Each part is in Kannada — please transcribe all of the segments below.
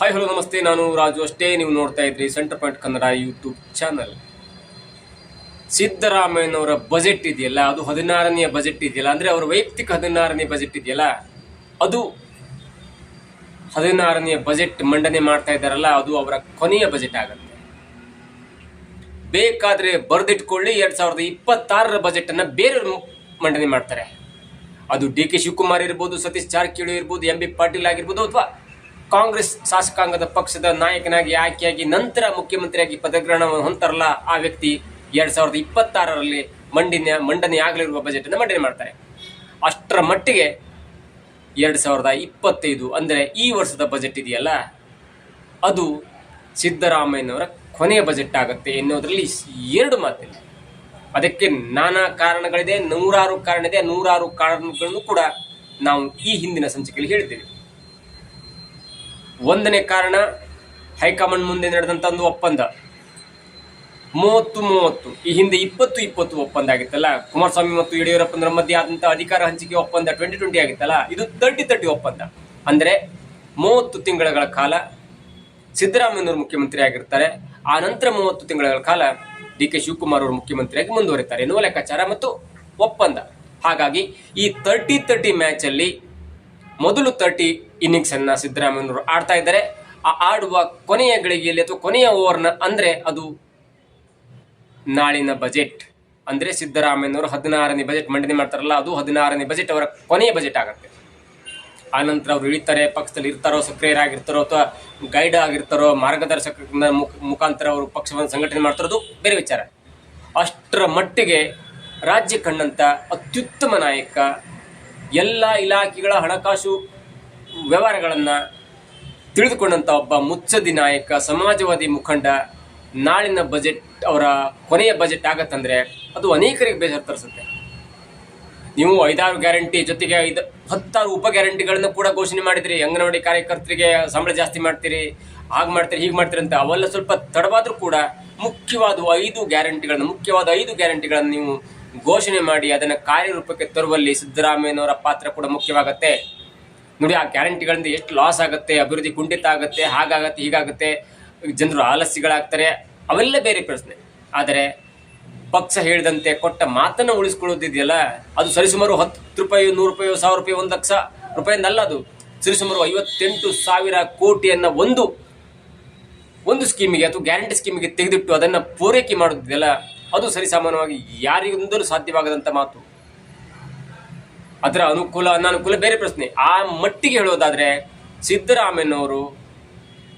ಹಾಯ್ ಹಲೋ ನಮಸ್ತೆ. ನಾನು ರಾಜು ಅಷ್ಟೇ. ನೀವು ನೋಡ್ತಾ ಇದ್ರಿ centre point Kannada YouTube channel ಸಿದ್ದರಾಮಯ್ಯನವರ ಬಜೆಟ್ ಇದೆಯಲ್ಲ? ಅದು ಹದಿನಾರನೆಯ ಬಜೆಟ್ ಇದೆಯಲ್ಲ? ಅಂದರೆ ಅವರ ವೈಯಕ್ತಿಕ ಹದಿನಾರನೇ ಬಜೆಟ್ ಇದೆಯಲ್ಲ? ಅದು ಹದಿನಾರನೆಯ ಬಜೆಟ್ ಮಂಡನೆ ಮಾಡ್ತಾ ಇದ್ದಾರಲ್ಲ, ಅದು ಅವರ ಕೊನೆಯ ಬಜೆಟ್ ಆಗುತ್ತೆ. ಬೇಕಾದ್ರೆ ಬರೆದಿಟ್ಕೊಳ್ಳಿ. ಎರಡು ಸಾವಿರದ ಇಪ್ಪತ್ತಾರರ ಬಜೆಟ್ ಅನ್ನ ಬೇರೆ ಮಂಡನೆ ಮಾಡ್ತಾರೆ. ಅದು ಡಿ ಕೆ ಶಿವಕುಮಾರ್ ಇರ್ಬೋದು, ಸತೀಶ್ ಜಾರಕಿಹೊಳಿ ಇರ್ಬೋದು ಎಂ ಬಿ ಪಾಟೀಲ್ ಆಗಿರ್ಬೋದು ಅಥವಾ ಕಾಂಗ್ರೆಸ್ ಶಾಸಕಾಂಗದ ಪಕ್ಷದ ನಾಯಕನಾಗಿ, ಆಯ್ಕೆಯಾಗಿ ನಂತರ ಮುಖ್ಯಮಂತ್ರಿಯಾಗಿ ಪದಗ್ರಹಣವನ್ನು ಹೊಂತಾರಲ್ಲ ಆ ವ್ಯಕ್ತಿ ಎರಡ್ ಸಾವಿರದ ಇಪ್ಪತ್ತಾರರಲ್ಲಿ ಮಂಡಿನ ಮಂಡನೆ ಆಗಲಿರುವ ಬಜೆಟ್ ಅನ್ನು ಮಂಡನೆ ಮಾಡ್ತಾರೆ. ಅಷ್ಟರ ಮಟ್ಟಿಗೆ ಎರಡ್ ಸಾವಿರದ ಇಪ್ಪತ್ತೈದು ಅಂದರೆ ಈ ವರ್ಷದ ಬಜೆಟ್ ಇದೆಯಲ್ಲ, ಅದು ಸಿದ್ದರಾಮಯ್ಯನವರ ಕೊನೆಯ ಬಜೆಟ್ ಆಗುತ್ತೆ ಎನ್ನುವುದರಲ್ಲಿ ಎರಡು ಮಾತಿಲ್ಲ. ಅದಕ್ಕೆ ನಾನಾ ಕಾರಣಗಳಿದೆ, ನೂರಾರು ಕಾರಣ ಇದೆ, ನೂರಾರು ಕಾರಣಗಳನ್ನು ಕೂಡ ನಾವು ಈ ಹಿಂದಿನ ಸಂಚಿಕೆಯಲ್ಲಿ ಹೇಳಿದ್ದೇವೆ. ಒಂದನೇ ಕಾರಣ, ಹೈಕಮಾಂಡ್ ಮುಂದೆ ನಡೆದಂಥ ಒಂದು ಒಪ್ಪಂದ. ಮೂವತ್ತು ಮೂವತ್ತು, ಈ ಹಿಂದೆ ಇಪ್ಪತ್ತು ಇಪ್ಪತ್ತು ಒಪ್ಪಂದ ಆಗಿತ್ತಲ್ಲ? ಕುಮಾರಸ್ವಾಮಿ ಮತ್ತು ಯಡಿಯೂರಪ್ಪನವರ ಮಧ್ಯೆ ಆದಂಥ ಅಧಿಕಾರ ಹಂಚಿಕೆ ಒಪ್ಪಂದ ಟ್ವೆಂಟಿ ಟ್ವೆಂಟಿ ಆಗಿತ್ತಲ್ಲ? ಇದು ತರ್ಟಿ ತರ್ಟಿ ಒಪ್ಪಂದ. ಅಂದರೆ ಮೂವತ್ತು ತಿಂಗಳ ಕಾಲ ಸಿದ್ದರಾಮಯ್ಯನವರು ಮುಖ್ಯಮಂತ್ರಿ ಆಗಿರ್ತಾರೆ. ಆ ನಂತರ ಮೂವತ್ತು ತಿಂಗಳ ಕಾಲ ಡಿ ಕೆ ಶಿವಕುಮಾರ್ ಅವರು ಮುಖ್ಯಮಂತ್ರಿಯಾಗಿ ಮುಂದುವರಿತಾರೆ ಎನ್ನುವ ಲೆಕ್ಕಾಚಾರ ಮತ್ತು ಒಪ್ಪಂದ. ಹಾಗಾಗಿ ಈ ತರ್ಟಿ ತರ್ಟಿ ಮ್ಯಾಚ್ ಅಲ್ಲಿ ಮೊದಲು ತರ್ಟಿ ಇನ್ನಿಂಗ್ಸ್ ಅನ್ನ ಸಿದ್ದರಾಮಯ್ಯನವರು ಆಡ್ತಾ ಇದ್ದಾರೆ. ಆ ಆಡುವ ಕೊನೆಯ ಗಳಿಗೆಯಲ್ಲಿ ಅಥವಾ ಕೊನೆಯ ಓವರ್ನ ಅಂದ್ರೆ ಅದು ನಾಳಿನ ಬಜೆಟ್ ಅಂದ್ರೆ ಸಿದ್ದರಾಮಯ್ಯನವರು ಹದಿನಾರನೇ ಬಜೆಟ್ ಮಂಡನೆ ಮಾಡ್ತಾರಲ್ಲ, ಅದು ಹದಿನಾರನೇ ಬಜೆಟ್ ಅವರ ಕೊನೆಯ ಬಜೆಟ್ ಆಗುತ್ತೆ. ಆನಂತರ ಅವ್ರು ಇಳಿತಾರೆ, ಪಕ್ಷದಲ್ಲಿ ಇರ್ತಾರೋ, ಸಕ್ರಿಯರಾಗಿರ್ತಾರೋ ಅಥವಾ ಗೈಡ್ ಆಗಿರ್ತಾರೋ ಮಾರ್ಗದರ್ಶಕ ಮುಖಾಂತರ ಅವರು ಪಕ್ಷವನ್ನು ಸಂಘಟನೆ ಮಾಡ್ತಾರೋದು ಬೇರೆ ವಿಚಾರ. ಅಷ್ಟರ ಮಟ್ಟಿಗೆ ರಾಜ್ಯ ಕಂಡಂತ ಅತ್ಯುತ್ತಮ ನಾಯಕ ಎಲ್ಲ ಇಲಾಖೆಗಳ ಹಣಕಾಸು ವ್ಯವಹಾರಗಳನ್ನು ತಿಳಿದುಕೊಂಡಂಥ ಒಬ್ಬ ಮುಚ್ಚದಿ ನಾಯಕ, ಸಮಾಜವಾದಿ ಮುಖಂಡ, ನಾಳಿನ ಬಜೆಟ್ ಅವರ ಕೊನೆಯ ಬಜೆಟ್ ಆಗತ್ತಂದರೆ ಅದು ಅನೇಕರಿಗೆ ಬೇಸರ ತರಿಸುತ್ತೆ. ನೀವು ಐದಾರು ಗ್ಯಾರಂಟಿ ಜೊತೆಗೆ ಐದು, ಹತ್ತಾರು ಉಪ ಗ್ಯಾರಂಟಿಗಳನ್ನು ಕೂಡ ಘೋಷಣೆ ಮಾಡಿದ್ರಿ. ಅಂಗನವಾಡಿ ಕಾರ್ಯಕರ್ತರಿಗೆ ಸಂಬಳ ಜಾಸ್ತಿ ಮಾಡ್ತೀರಿ, ಹಾಗೆ ಮಾಡ್ತೀರಿ, ಹೀಗೆ ಮಾಡ್ತೀರಿ ಅಂತ ಅವೆಲ್ಲ ಸ್ವಲ್ಪ ತಡವಾದರೂ ಕೂಡ ಮುಖ್ಯವಾದ ಐದು ಗ್ಯಾರಂಟಿಗಳನ್ನು ಮುಖ್ಯವಾದ ಐದು ಗ್ಯಾರಂಟಿಗಳನ್ನು ನೀವು ಘೋಷಣೆ ಮಾಡಿ ಅದನ್ನು ಕಾರ್ಯರೂಪಕ್ಕೆ ತರುವಲ್ಲಿ ಸಿದ್ದರಾಮಯ್ಯನವರ ಪಾತ್ರ ಕೂಡ ಮುಖ್ಯವಾಗುತ್ತೆ. ನೋಡಿ, ಆ ಗ್ಯಾರಂಟಿಗಳಿಂದ ಎಷ್ಟು ಲಾಸ್ ಆಗುತ್ತೆ, ಅಭಿವೃದ್ಧಿ ಕುಂಠಿತ ಆಗುತ್ತೆ, ಹಾಗಾಗತ್ತೆ, ಹೀಗಾಗುತ್ತೆ, ಜನರು ಆಲಸ್ಯಗಳಾಗ್ತಾರೆ, ಅವೆಲ್ಲ ಬೇರೆ ಪ್ರಶ್ನೆ. ಆದರೆ, ಪಕ್ಷ ಹೇಳಿದಂತೆ ಕೊಟ್ಟ ಮಾತನ್ನು ಉಳಿಸ್ಕೊಳ್ಳೋದಿದೆಯಲ್ಲ ಅದು ಸರಿಸುಮಾರು ಹತ್ತು ರೂಪಾಯಿ, ನೂರು ರೂಪಾಯಿ, ಸಾವಿರ ರೂಪಾಯಿ, ಒಂದು ಲಕ್ಷ ರೂಪಾಯಿಂದಲ್ಲ ಅದು. ಸರಿಸುಮಾರು ಐವತ್ತೆಂಟು ಸಾವಿರ ಕೋಟಿಯನ್ನ ಒಂದು ಒಂದು ಸ್ಕೀಮಿಗೆ ಅಥವಾ ಗ್ಯಾರಂಟಿ ಸ್ಕೀಮಿಗೆ ತೆಗೆದಿಟ್ಟು ಅದನ್ನು ಪೂರೈಕೆ ಮಾಡೋದಿದೆಯಲ್ಲ ಅದು ಸರಿಸಾಮಾನ್ಯವಾಗಿ ಯಾರಿಗಿಂದಲೂ ಸಾಧ್ಯವಾಗದಂಥ ಮಾತು. ಅದರ ಅನುಕೂಲ, ಅನಾನುಕೂಲ ಬೇರೆ ಪ್ರಶ್ನೆ. ಆ ಮಟ್ಟಿಗೆ ಹೇಳೋದಾದ್ರೆ ಸಿದ್ದರಾಮಯ್ಯನವರು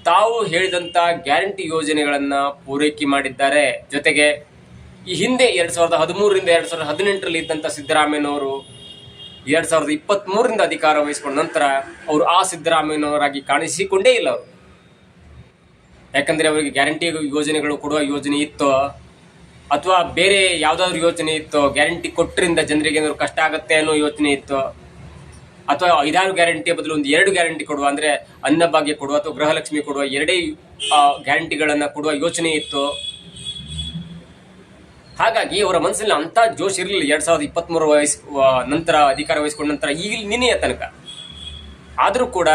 ತಾವು ಹೇಳಿದಂಥ ಗ್ಯಾರಂಟಿ ಯೋಜನೆಗಳನ್ನು ಪೂರೈಕೆ ಮಾಡಿದ್ದಾರೆ. ಜೊತೆಗೆ ಈ ಹಿಂದೆ ಎರಡು ಸಾವಿರದ ಹದಿಮೂರರಿಂದ ಎರಡು ಸಾವಿರದ ಹದಿನೆಂಟರಲ್ಲಿ ಇದ್ದಂಥ ಸಿದ್ದರಾಮಯ್ಯನವರು ಎರಡು ಸಾವಿರದ ಇಪ್ಪತ್ತ್ ಮೂರರಿಂದ ಅಧಿಕಾರ ವಹಿಸಿಕೊಂಡ ನಂತರ ಅವರು ಆ ಸಿದ್ದರಾಮಯ್ಯನವರಾಗಿ ಕಾಣಿಸಿಕೊಂಡೇ ಇಲ್ಲ ಅವರು. ಯಾಕಂದರೆ ಅವರಿಗೆ ಗ್ಯಾರಂಟಿ ಯೋಜನೆಗಳು ಕೊಡುವ ಯೋಜನೆ ಇತ್ತೋ ಅಥವಾ ಬೇರೆ ಯಾವ್ದಾದ್ರು ಯೋಚನೆ ಇತ್ತು ಗ್ಯಾರಂಟಿ ಕೊಟ್ಟರಿಂದ ಜನರಿಗೆ ಏನಾದ್ರು ಕಷ್ಟ ಆಗುತ್ತೆ ಅನ್ನೋ ಯೋಚನೆ ಇತ್ತು, ಅಥವಾ ಐದಾರು ಗ್ಯಾರಂಟಿ ಬದಲು ಒಂದು ಎರಡು ಗ್ಯಾರಂಟಿ ಕೊಡುವ, ಅಂದ್ರೆ ಅನ್ನಭಾಗ್ಯ ಕೊಡುವ ಅಥವಾ ಗೃಹಲಕ್ಷ್ಮಿ ಕೊಡುವ ಎರಡೇ ಗ್ಯಾರಂಟಿಗಳನ್ನ ಕೊಡುವ ಯೋಚನೆ ಇತ್ತು, ಹಾಗಾಗಿ ಅವರ ಮನಸ್ಸಲ್ಲಿ ಅಂತ ಜೋಶ್ ಇರಲಿಲ್ಲ. ಎರಡ್ ಸಾವಿರದ ಇಪ್ಪತ್ಮೂರು ವಯಸ್ಸು ನಂತರ, ಅಧಿಕಾರ ವಹಿಸಿಕೊಂಡ ನಂತರ ಈಗ ನಿನ್ನೆಯ ತನಕ. ಆದರೂ ಕೂಡ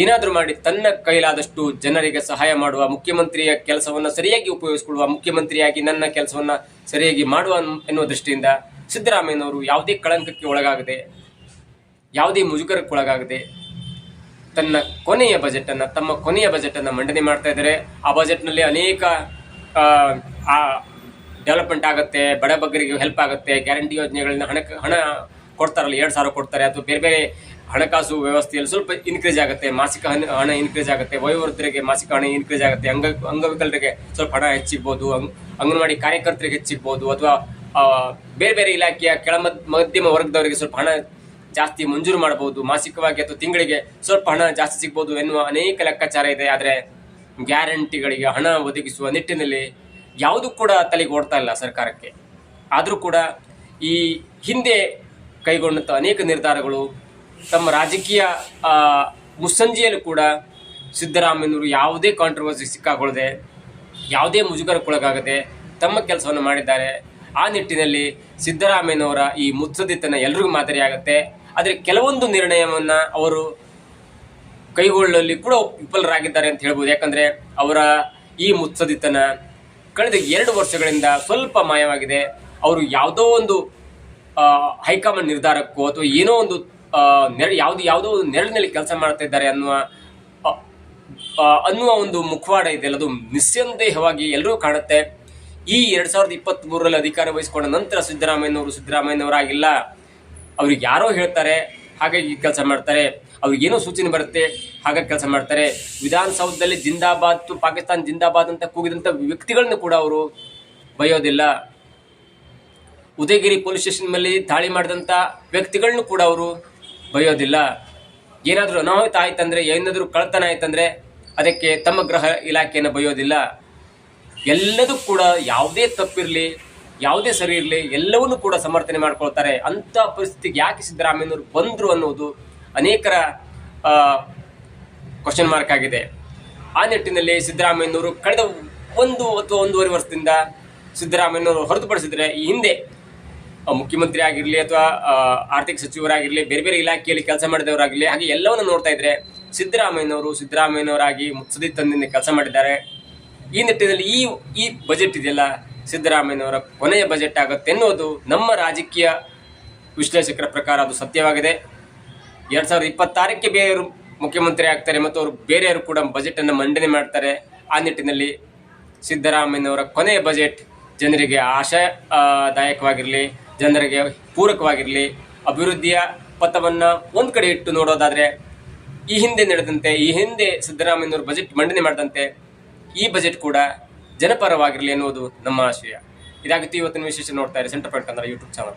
ಏನಾದರೂ ಮಾಡಿ ತನ್ನ ಕೈಲಾದಷ್ಟು ಜನರಿಗೆ ಸಹಾಯ ಮಾಡುವ, ಮುಖ್ಯಮಂತ್ರಿಯ ಕೆಲಸವನ್ನು ಸರಿಯಾಗಿ ಉಪಯೋಗಿಸಿಕೊಳ್ಳುವ, ಮುಖ್ಯಮಂತ್ರಿಯಾಗಿ ನನ್ನ ಕೆಲಸವನ್ನು ಸರಿಯಾಗಿ ಮಾಡುವ ಎನ್ನುವ ದೃಷ್ಟಿಯಿಂದ ಸಿದ್ದರಾಮಯ್ಯನವರು ಯಾವುದೇ ಕಳಂಕಕ್ಕೆ ಒಳಗಾಗದೆ, ಯಾವುದೇ ಮುಜುಗರಕ್ಕೆ ಒಳಗಾಗದೆ ತನ್ನ ಕೊನೆಯ ಬಜೆಟ್ ಅನ್ನ ತಮ್ಮ ಕೊನೆಯ ಬಜೆಟ್ ಅನ್ನ ಮಂಡನೆ ಮಾಡ್ತಾ ಇದ್ದಾರೆ. ಆ ಬಜೆಟ್ನಲ್ಲಿ ಅನೇಕ ಡೆವಲಪ್ಮೆಂಟ್ ಆಗುತ್ತೆ ಬಡಬಗ್ಗರಿಗೆ ಹೆಲ್ಪ್ ಆಗುತ್ತೆ, ಗ್ಯಾರಂಟಿ ಯೋಜನೆಗಳಿಂದ ಹಣ ಹಣ ಕೊಡ್ತಾರಲ್ಲ, ಎರಡು ಸಾವಿರ ಕೊಡ್ತಾರೆ, ಅಥವಾ ಬೇರೆ ಬೇರೆ ಹಣಕಾಸು ವ್ಯವಸ್ಥೆಯಲ್ಲಿ ಸ್ವಲ್ಪ ಇನ್ಕ್ರೀಸ್ ಆಗುತ್ತೆ, ಮಾಸಿಕ ಹಣ ಇನ್ಕ್ರೀಸ್ ಆಗುತ್ತೆ, ವಯೋವೃದ್ಧರಿಗೆ ಮಾಸಿಕ ಹಣ ಇನ್ಕ್ರೀಸ್ ಆಗುತ್ತೆ, ಅಂಗ, ಅಂಗವಿಕಲರಿಗೆ ಸ್ವಲ್ಪ ಹಣ ಹೆಚ್ಚಿಗ್ಬೋದು, ಅಂಗ್- ಅಂಗನವಾಡಿ ಕಾರ್ಯಕರ್ತರಿಗೆ ಹೆಚ್ಚಿಗ್ಬೋದು, ಅಥವಾ ಬೇರೆ ಬೇರೆ ಇಲಾಖೆಯ ಕೆಳ ಮಧ್ಯಮ ವರ್ಗದವರಿಗೆ ಸ್ವಲ್ಪ ಹಣ ಜಾಸ್ತಿ ಮಂಜೂರು ಮಾಡಬಹುದು ಮಾಸಿಕವಾಗಿ ಅಥವಾ ತಿಂಗಳಿಗೆ ಸ್ವಲ್ಪ ಹಣ ಜಾಸ್ತಿ ಸಿಗ್ಬೋದು ಎನ್ನುವ ಅನೇಕ ಲೆಕ್ಕಾಚಾರ ಇದೆ, ಆದರೆ ಗ್ಯಾರಂಟಿಗಳಿಗೆ ಹಣ ಒದಗಿಸುವ ನಿಟ್ಟಿನಲ್ಲಿ ಯಾವುದು ಕೂಡ ತಲೆಗೆ ಓಡ್ತಾ ಇಲ್ಲ ಸರ್ಕಾರಕ್ಕೆ. ಆದರೂ ಕೂಡ ಈ ಹಿಂದೆ ಕೈಗೊಂಡಂಥ ಅನೇಕ ನಿರ್ಧಾರಗಳು. ತಮ್ಮ ರಾಜಕೀಯ ಮುಸ್ಸಂಜೆಯಲ್ಲೂ ಕೂಡ ಸಿದ್ದರಾಮಯ್ಯನವರು ಯಾವುದೇ ಕಾಂಟ್ರವರ್ಸಿ ಸಿಕ್ಕಾಕೊಳ್ಳದೆ, ಯಾವುದೇ ಮುಜುಗರಕ್ಕೊಳಗಾಗದೆ ತಮ್ಮ ಕೆಲಸವನ್ನು ಮಾಡಿದ್ದಾರೆ. ಆ ನಿಟ್ಟಿನಲ್ಲಿ ಸಿದ್ದರಾಮಯ್ಯನವರ ಈ ಮುತ್ಸದಿತನ ಎಲ್ರಿಗೂ ಮಾದರಿಯಾಗುತ್ತೆ. ಆದರೆ ಕೆಲವೊಂದು ನಿರ್ಣಯವನ್ನು ಅವರು ಕೈಗೊಳ್ಳಲಿ ಕೂಡ ವಿಫಲರಾಗಿದ್ದಾರೆ ಅಂತ ಹೇಳ್ಬೋದು. ಯಾಕಂದರೆ ಅವರ ಈ ಮುತ್ಸದಿತನ ಕಳೆದ ಎರಡು ವರ್ಷಗಳಿಂದ ಸ್ವಲ್ಪ ಮಾಯವಾಗಿದೆ. ಅವರು ಯಾವುದೋ ಒಂದು ಹೈಕಮಾಂಡ್ ನಿರ್ಧಾರಕ್ಕೂ ಅಥವಾ ಏನೋ ಒಂದು ನೆರ, ಯಾವ್ದು, ಯಾವುದೋ ಒಂದು ನೆರಳಿನಲ್ಲಿ ಕೆಲಸ ಮಾಡ್ತಾ ಇದ್ದಾರೆ ಅನ್ನುವ ಅನ್ನುವ ಒಂದು ಮುಖವಾಡ ಇದೆ ಅದು ನಿಸ್ಸಂದೇಹವಾಗಿ ಎಲ್ಲರೂ ಕಾಣುತ್ತೆ. ಈ ಎರಡ್ ಸಾವಿರದ ಇಪ್ಪತ್ತ್ ಮೂರರಲ್ಲಿ ಅಧಿಕಾರ ವಹಿಸಿಕೊಂಡ ನಂತರ ಸಿದ್ದರಾಮಯ್ಯನವರು ಸಿದ್ದರಾಮಯ್ಯನವರಾಗಿಲ್ಲ. ಅವ್ರಿಗೆ ಯಾರೋ ಹೇಳ್ತಾರೆ, ಹಾಗಾಗಿ ಕೆಲಸ ಮಾಡ್ತಾರೆ. ಅವ್ರಿಗೆ ಏನೋ ಸೂಚನೆ ಬರುತ್ತೆ, ಹಾಗಾಗಿ ಕೆಲಸ ಮಾಡ್ತಾರೆ. ವಿಧಾನಸೌಧದಲ್ಲಿ ಜಿಂದಾಬಾದ್, ಪಾಕಿಸ್ತಾನ್ ಜಿಂದಾಬಾದ್ ಅಂತ ಕೂಗಿದಂಥ ವ್ಯಕ್ತಿಗಳನ್ನು ಕೂಡ ಅವರು ಬೈಯೋದಿಲ್ಲ ಉದಯಗಿರಿ ಪೊಲೀಸ್ ಸ್ಟೇಷನ್ ಮೇಲೆ ದಾಳಿ ಮಾಡಿದಂಥ ವ್ಯಕ್ತಿಗಳನ್ನು ಕೂಡ ಅವರು ಬಯೋದಿಲ್ಲ. ಏನಾದರೂ ಅನಾಹುತ ಆಯ್ತಂದರೆ, ಏನಾದರೂ ಕಳ್ತನ ಆಯ್ತಂದ್ರೆ ಅದಕ್ಕೆ ತಮ್ಮ ಗೃಹ ಇಲಾಖೆಯನ್ನು ಬಯೋದಿಲ್ಲ. ಎಲ್ಲದೂ ಕೂಡ ಯಾವುದೇ ತಪ್ಪಿರಲಿ, ಯಾವುದೇ ಸರಿ ಇರಲಿ, ಎಲ್ಲವನ್ನೂ ಕೂಡ ಸಮರ್ಥನೆ ಮಾಡ್ಕೊಳ್ತಾರೆ. ಅಂಥ ಪರಿಸ್ಥಿತಿಗೆ ಯಾಕೆ ಸಿದ್ದರಾಮಯ್ಯನವರು ಬಂದರು ಅನ್ನೋದು ಅನೇಕರ ಕ್ವಶನ್ ಮಾರ್ಕ್ ಆಗಿದೆ. ಆ ನಿಟ್ಟಿನಲ್ಲಿ ಸಿದ್ದರಾಮಯ್ಯನವರು ಕಳೆದ ಒಂದು ಅಥವಾ ಒಂದೂವರೆ ವರ್ಷದಿಂದ ಸಿದ್ದರಾಮಯ್ಯನವರು ಹೊರತುಪಡಿಸಿದರೆ ಈ ಹಿಂದೆ ಮುಖ್ಯಮಂತ್ರಿ ಆಗಿರಲಿ ಅಥವಾ ಆರ್ಥಿಕ ಸಚಿವರಾಗಿರಲಿ, ಬೇರೆ ಬೇರೆ ಇಲಾಖೆಯಲ್ಲಿ ಕೆಲಸ ಮಾಡಿದವರಾಗಿರಲಿ, ಹಾಗೆ ಎಲ್ಲವನ್ನು ನೋಡ್ತಾ ಇದ್ರೆ ಸಿದ್ದರಾಮಯ್ಯನವರು ಸಿದ್ದರಾಮಯ್ಯನವರಾಗಿ ಮುತ್ಸದಿ ತಂದಿಂದ ಕೆಲಸ ಮಾಡಿದ್ದಾರೆ. ಈ ನಿಟ್ಟಿನಲ್ಲಿ ಈ ಈ ಬಜೆಟ್ ಇದೆಯಲ್ಲ, ಸಿದ್ದರಾಮಯ್ಯನವರ ಕೊನೆಯ ಬಜೆಟ್ ಆಗುತ್ತೆ ಎನ್ನುವುದು ನಮ್ಮ ರಾಜಕೀಯ ವಿಶ್ಲೇಷಕರ ಪ್ರಕಾರ ಅದು ಸತ್ಯವಾಗಿದೆ. ಎರಡ್ ಸಾವಿರದ ಇಪ್ಪತ್ತಾರಕ್ಕೆ ಬೇರೆಯವರು ಮುಖ್ಯಮಂತ್ರಿ ಆಗ್ತಾರೆ ಮತ್ತು ಅವರು ಬೇರೆಯವರು ಕೂಡ ಬಜೆಟ್ ಅನ್ನು ಮಂಡನೆ ಮಾಡ್ತಾರೆ. ಆ ನಿಟ್ಟಿನಲ್ಲಿ ಸಿದ್ದರಾಮಯ್ಯನವರ ಕೊನೆಯ ಬಜೆಟ್ ಜನರಿಗೆ ಆಶಾದಾಯಕವಾಗಿರಲಿ ಜನರಿಗೆ ಪೂರಕವಾಗಿರಲಿ. ಅಭಿವೃದ್ಧಿಯ ಪಥವನ್ನು ಒಂದು ಕಡೆ ಇಟ್ಟು ನೋಡೋದಾದರೆ, ಈ ಹಿಂದೆ ನಡೆದಂತೆ, ಈ ಹಿಂದೆ ಸಿದ್ದರಾಮಯ್ಯನವರು ಬಜೆಟ್ ಮಂಡನೆ ಮಾಡಿದಂತೆ, ಈ ಬಜೆಟ್ ಕೂಡ ಜನಪರವಾಗಿರಲಿ ಎನ್ನುವುದು ನಮ್ಮ ಆಶಯ. ಇದಾಗುತ್ತೆ ಇವತ್ತಿನ ವಿಶೇಷ ನೋಡ್ತಾ ಇರಿ centre point Kannada YouTube channel.